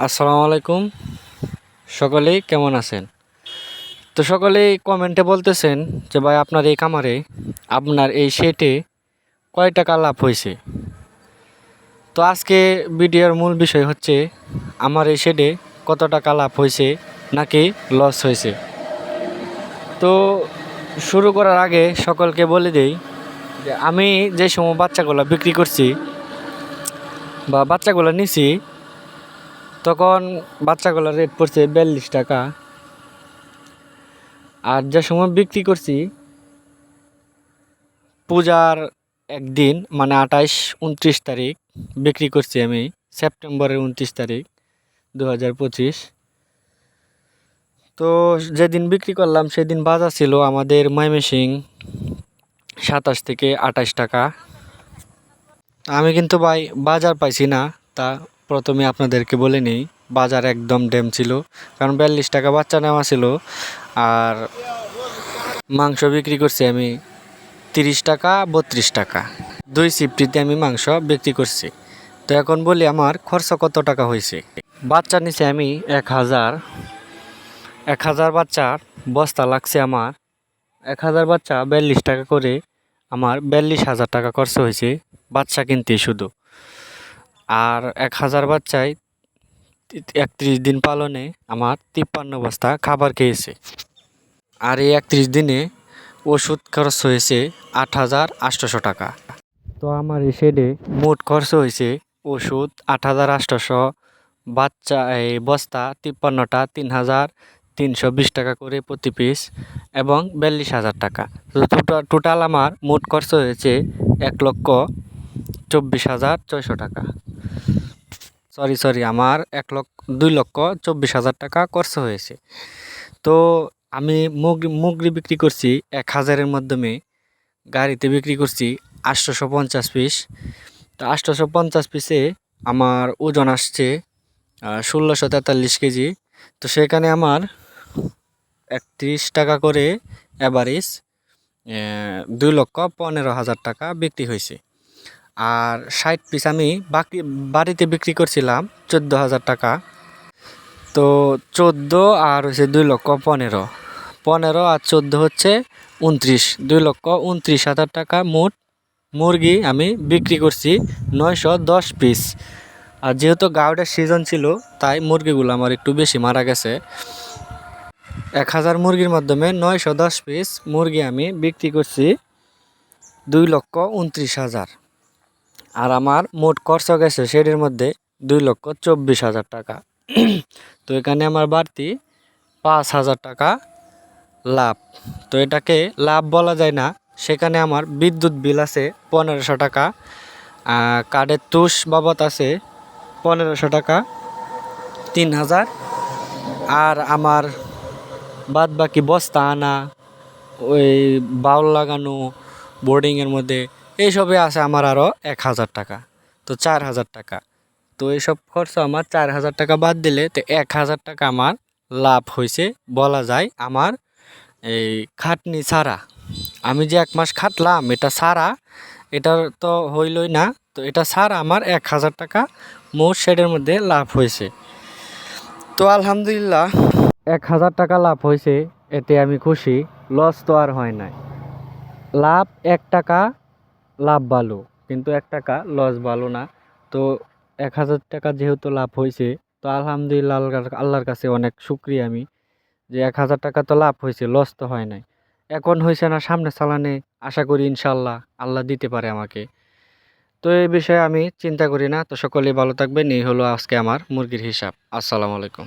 আসসালামু আলাইকুম। সকলেই কেমন আছেন? তো সকলেই কমেন্টে বলতেছেন যে, ভাই, আপনার এই কামারে আপনার এই শেটে কয় টাকা লাভ হয়েছে? তো আজকে ভিডিওর মূল বিষয় হচ্ছে, আমার এই শেডে কত টাকা লাভ হয়েছে নাকি লস হয়েছে? তো শুরু করার আগে সকলকে বলে দেই যে, আমি যে সময় বাচ্চাগুলো বিক্রি করছি বা বাচ্চাগুলো নিছি তখন বাচ্চাগুলোর রেট পড়ছে বিয়াল্লিশ টাকা। আর যে সময় বিক্রি করছি, পূজার একদিন মানে আঠাইশ, উনত্রিশ তারিখ, বিক্রি করছি আমি, সেপ্টেম্বরের উনত্রিশ তারিখ দু হাজার পঁচিশ। তো যেদিন বিক্রি করলাম, সেদিন বাজার ছিল আমাদের ময়মেসিং সাতাশ থেকে আঠাশ টাকা। আমি কিন্তু ভাই বাজার পাইছি না, তা প্রথমে আপনাদেরকে বলে নিই, বাজার একদম ড্যাম ছিল, কারণ বিয়াল্লিশ টাকা বাচ্চা নেওয়া ছিল, আর মাংস বিক্রি করছি আমি তিরিশ টাকা, বত্রিশ টাকা। দুই সিফটিতে আমি মাংস বিক্রি করছি। তো এখন বলি আমার খরচ কত টাকা হয়েছে? বাচ্চা নিচে আমি এক হাজার। এক হাজার বাচ্চার বস্তা লাগছে আমার। এক হাজার বাচ্চা বিয়াল্লিশ টাকা করে আমার বিয়াল্লিশ হাজার টাকা খরচ হয়েছে, বাচ্চা কিনতে শুধু। আর এক হাজার বাচ্চায় একত্রিশ দিন পালনে আমার তিপ্পান্ন বস্তা খাবার খেয়েছে। আর এই একত্রিশ দিনে ওষুধ খরচ হয়েছে আট হাজার আটশোশো টাকা। তো আমার এই শেডে মোট খরচ হয়েছে ওষুধ আট হাজার আটশোশো, বাচ্চা এই বস্তা তিপ্পান্নটা তিন হাজার তিনশো বিশ টাকা করে প্রতি পিস এবং বিয়াল্লিশ হাজার টাকা। টোটাল আমার মোট খরচ হয়েছে এক লক্ষ চব্বিশ হাজার ছয়শো টাকা। সরি সরি আমার এক লক্ষ, দুই লক্ষ চব্বিশ হাজার টাকা খরচ হয়েছে। তো আমি মুগরি মুগরি বিক্রি করছি এক হাজারের মাধ্যমে, গাড়িতে বিক্রি করছি আটশোশো পঞ্চাশ পিস। তো আটশোশো পঞ্চাশ পিসে আমার ওজন আসছে ষোলোশো তেতাল্লিশ কেজি। তো সেখানে আমার একত্রিশ টাকা করে অ্যাভারেজ দুই লক্ষ পনেরো হাজার টাকা বিক্রি হয়েছে। আর ষাট পিস আমি বাকি, বাড়িতে বিক্রি করছিলাম চোদ্দ হাজার টাকা। তো চোদ্দ আর হচ্ছে দুই লক্ষ পনেরো। পনেরো আর চোদ্দ হচ্ছে উনত্রিশ। দুই লক্ষ উনত্রিশ হাজার টাকা মোট মুরগি আমি বিক্রি করছি নয়শো দশ পিস আর যেহেতু গাউডের সিজন ছিল, তাই মুরগিগুলো আমার একটু বেশি মারা গেছে। এক হাজার মুরগির মাধ্যমে নয়শো দশ পিস মুরগি আমি বিক্রি করছি দুই লক্ষ উনত্রিশ হাজার। আর আমার মোট খরচ গেছে সেটির মধ্যে দুই লক্ষ চব্বিশ হাজার টাকা। তো এখানে আমার বাড়তি পাঁচ হাজার টাকা লাভ। তো এটাকে লাভ বলা যায় না, সেখানে আমার বিদ্যুৎ বিল আছে পনেরোশো টাকা কার্ডের তুষ বাবদ আছে পনেরোশো টাকা, তিন হাজার। আর আমার বাদ বাকি বস্তা আনা, ওই বাউল লাগানো, বোর্ডিংয়ের মধ্যে এইসবে আছে আমার আরও এক হাজার টাকা, তো চার হাজার টাকা। তো এইসব খরচ আমার চার হাজার টাকা বাদ দিলে তো এক হাজার টাকা আমার লাভ হয়েছে বলা যায় আমার এই খাটনি ছাড়া। আমি যে এক মাস খাটলাম, এটা ছাড়া, এটার তো হইলই না, তো এটা ছাড়া আমার এক হাজার টাকা মোট শেডের মধ্যে লাভ হয়েছে তো আলহামদুলিল্লাহ, এক হাজার টাকা লাভ হয়েছে এতে আমি খুশি, লস তো আর হয় নাই। লাভ এক টাকা লাভ ভালো, কিন্তু এক টাকা লস ভালো না। তো এক হাজার টাকা যেহেতু লাভ হয়েছে, তো আলহামদুলিল্লাহ আল্লাহর কাছে অনেক শুক্রিয়া আমি, যে এক হাজার টাকা তো লাভ হয়েছে লস তো হয় নাই। এখন হয়েছে না সামনে চালানে, আশা করি ইনশাল্লাহ আল্লাহ দিতে পারে আমাকে। তো এই বিষয়ে আমি চিন্তা করি না, তো সকলেই ভালো থাকবেন, এই হলো আজকে আমার মুরগির হিসাব। আসসালামু আলাইকুম।